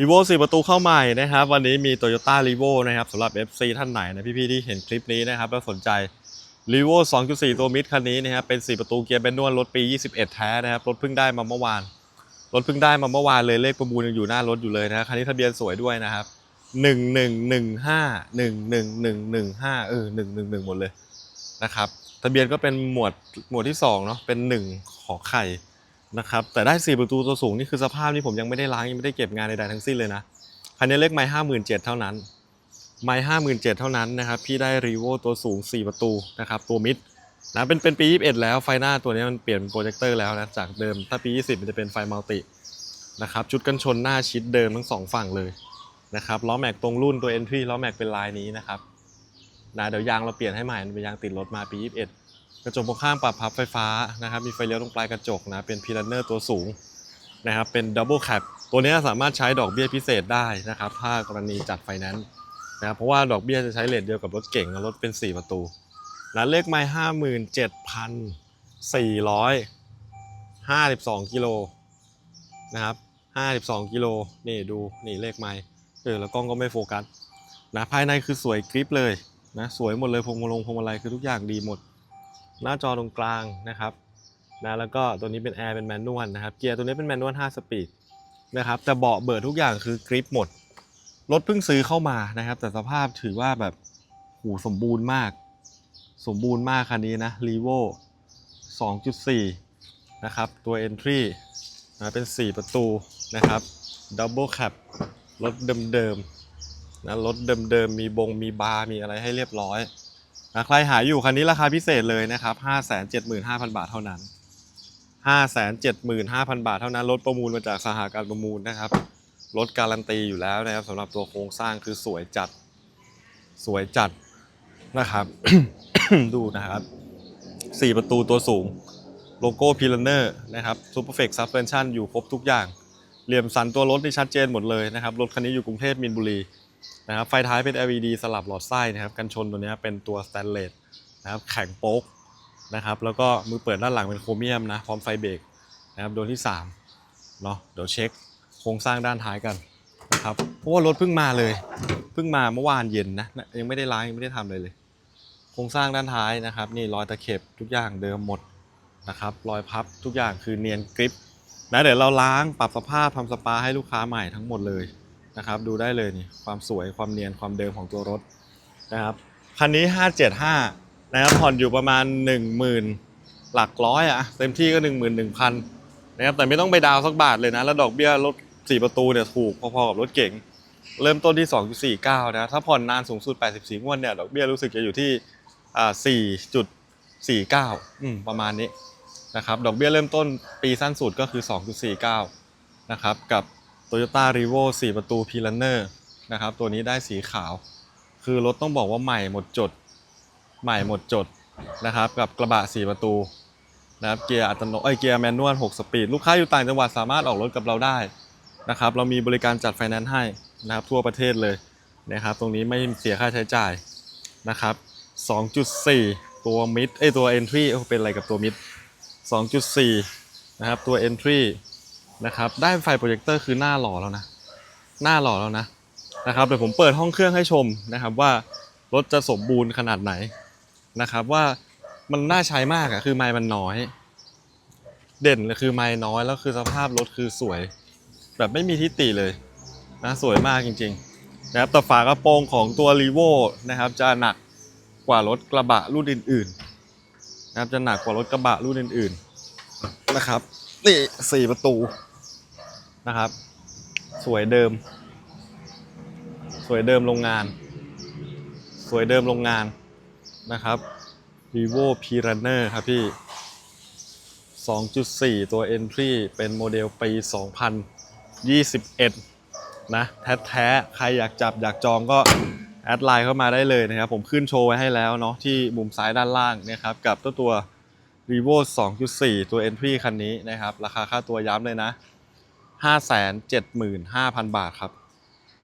รีโว4ประตูเข้าใหม่นะครับ วันนี้มี Toyota r e v o นะครับสำหรับ FC ท่านไหนนะพี่ๆที่เห็นคลิปนี้นะครับแล้วสนใจ r e v o 2.4 ตัวมิดคันนี้นะครับเป็น 4 ประตูเกียร์แมนนวลรถปี 21 แท้นะครับรถเพิ่งได้มาเมื่อวานรถเพิ่งได้มาเมื่อวานเลยเลขประมูลยังอยู่หน้ารถอยู่เลยนะคันนี้ทะเบียนสวยด้วยนะครับ 1115 11115เออ111 หมดเลยนะครับทะเบียนก็เป็นหมวดหมวดที่สองเนาะเป็น 1 ขอไข่ นะครับแต่ได้ 4 ประตูตัวสูงนี่คือสภาพนี่ผมยังไม่ได้ล้างยังไม่ได้เก็บงานใดๆทั้งสิ้นเลยนะคันนี้เลขไม้ห้าหมื่นเจ็ดเท่านั้นไม้ห้าหมื่นเจ็ดเท่านั้นนะครับพี่ได้รีโวตัวสูง 4 ประตูนะครับตัวมิดนะเป็นเป็นปี 21 แล้วไฟหน้าตัวนี้มันเปลี่ยนเป็นโปรเจคเตอร์แล้วนะจากเดิมถ้าปี 20 มันจะเป็นไฟมัลตินะครับชุดกันชนหน้าชิดเดิมทั้งสองฝั่งเลยนะครับล้อแม็กตรงรุ่นตัว Entry ล้อแม็กเป็นลายนี้นะครับนะเดี๋ยวยางเราเปลี่ยนให้ใหม่เป็นยางติดรถมาปี 21 กระจกมองข้างปรับพับไฟฟ้านะครับ มีไฟเลี้ยวตรงปลายกระจกนะ เป็นพีลันเนอร์ตัวสูงนะครับ เป็นดับเบิลแคปตัวนี้สามารถใช้ดอกเบี้ยพิเศษได้นะครับ ถ้ากรณีจัดไฟแนนซ์นะครับเพราะว่าดอกเบี้ยจะใช้เลทเดียวกับรถเก่งรถเป็น 4 ประตูนะเลขไม้ห้าหมื่นเจ็ดพันสี่ร้อยห้าสิบสองกิโลนะครับห้าสิบสองกิโลนี่ดูนี่เลขไม้เออแล้วกล้องก็ไม่โฟกัสนะภายในคือสวยกริปเลยนะสวยหมดเลยพวงมาลงพวงมาลัยคือทุกอย่างดีหมด หน้าจอตรงกลางนะครับนะแล้วก็ตัวนี้เป็นแอร์เป็นแมนนวลนะครับเกียร์ตัวนี้เป็นแมนนวล5สปีดนะครับแต่เบาะเบิดทุกอย่างคือกริปหมดรถเพิ่งซื้อเข้ามานะครับ แต่สภาพถือว่าแบบหูสมบูรณ์มาก สมบูรณ์มากคันนี้นะ r e v o 2.4 นะครับตัว Entry นะเป็น 4 ประตูนะครับ Double Cab รถเดิมๆนะรถเดิมๆมีบงมีบาร์มีอะไรให้เรียบร้อย นะใครหาอยู่คันนี้ราคาพิเศษเลยนะครับ575,000 บาทเท่านั้น 575,000 บาทเท่านั้น รถประมูลมาจากสหการประมูลนะครับ รถการันตีอยู่แล้วนะครับสำหรับตัวโครงสร้างคือสวยจัด สวยจัดนะครับ ดูนะครับ 4 ประตูตัวสูง โลโก้พีลันเนอร์นะครับซูเปอร์เฟกซับเพนชั่นอยู่ครบทุกอย่าง เหลี่ยมสันตัวรถนี่ชัดเจนหมดเลยนะครับ รถคันนี้อยู่กรุงเทพมินบุรี นะครับไฟท้ายเป็น LED สลับหลอดไส้นะครับกันชนตัวนี้เป็นตัวสแตนเลสนะครับแข็งโป๊กนะครับแล้วก็มือเปิดด้านหลังเป็นโครเมียมนะพร้อมไฟเบรกนะครับดวงที่3เนาะเดี๋ยวเช็คโครงสร้างด้านท้ายกันนะครับเพราะว่ารถเพิ่งมาเลยเพิ่งมาเมื่อวานเย็นนะยังไม่ได้ล้างยังไม่ได้ทำเลยเลย โครงสร้างด้านท้ายนะครับ นี่รอยตะเข็บทุกอย่างเดิมหมดนะครับรอยพับทุกอย่างคือเนียนกริปนะเดี๋ยวเราล้างปรับสภาพทำสปาให้ลูกค้าใหม่ทั้งหมดเลย นะครับ ดูได้เลยนี่ความสวยความเนียนความเดิมของตัวรถนะครับคันนี้ 575 นะครับผ่อนอยู่ประมาณ 10,000 หลักร้อยอะเต็มที่ก็ 11,000นะครับแต่ไม่ต้องไปดาวสักบาทเลยนะ แล้วดอกเบี้ยรถ 4 ประตูเนี่ยถูกพอๆกับรถเก๋งเริ่มต้นที่ 2.49 นะ ถ้าผ่อนนานสูงสุด 84 งวดเนี่ย ดอกเบี้ยรู้สึกจะอยู่ที่อ่า4.49 อืม ประมาณนี้นะครับ ดอกเบี้ยเริ่มต้นปีสั้นสุดก็คือ 2.49 นะครับ กับ Toyota r e v o 4 ประตู p i l a n e r นะครับ ตัวนี้ได้สีขาว คือรถต้องบอกว่าใหม่หมดจด ใหม่หมดจดนะครับ กับกระบะ 4 ประตูนะครับเกียร์อัตโนเอ้ยเกียร์แมนนวล 6 สปีด ลูกค้าอยู่ต่างจังหวัดสามารถออกรถกับเราได้นะครับ เรามีบริการจัดไฟแนนซ์ให้นะครับทั่วประเทศเลยนะครับ ตรงนี้ไม่เสียค่าใช้จ่ายนะครับ 2.4 ตัวมิดเอ้ยตัว entry เป็นอะไรกับตัวมิด2.4 นะครับ ตัว entry นะครับได้ไฟโปรเจคเตอร์คือหน้าหล่อแล้วนะ หน้าหล่อแล้วนะนะครับเดี๋ยวผมเปิดห้องเครื่องให้ชมนะครับว่ารถจะสมบูรณ์ขนาดไหนนะครับว่ามันน่าใช้มากอะคือไม้มันน้อย เด่นเลยคือไม้น้อยแล้วคือสภาพรถคือสวย แบบไม่มีทิฏฐิเลยนะสวยมากจริงๆนะครับแต่ฝากระโปรงของตัว r e v o นะครับจะหนักกว่ารถกระบะรุ่นอื่นๆนะครับจะหนักกว่ารถกระบะรุ่นอื่นๆนะครับนี่สี่ประตู นะครับ สวยเดิม สวยเดิมโรงงาน สวยเดิมโรงงานนะครับ vivo p r a n n e r ครับพี่ 2.4 ตัว entry เป็นโมเดลปี 2021 นะ แท้ๆ ใครอยากจับอยากจองก็แอดไลน์เข้ามาได้เลยนะครับ ผมขึ้นโชว์ไว้ให้แล้วเนาะที่มุมซ้ายด้านล่างนะครับ กับตัวตัว vivo 2.4 ตัว entry คันนี้นะครับ ราคาค่าตัวย้ำเลยนะ 575,000 บาทครับ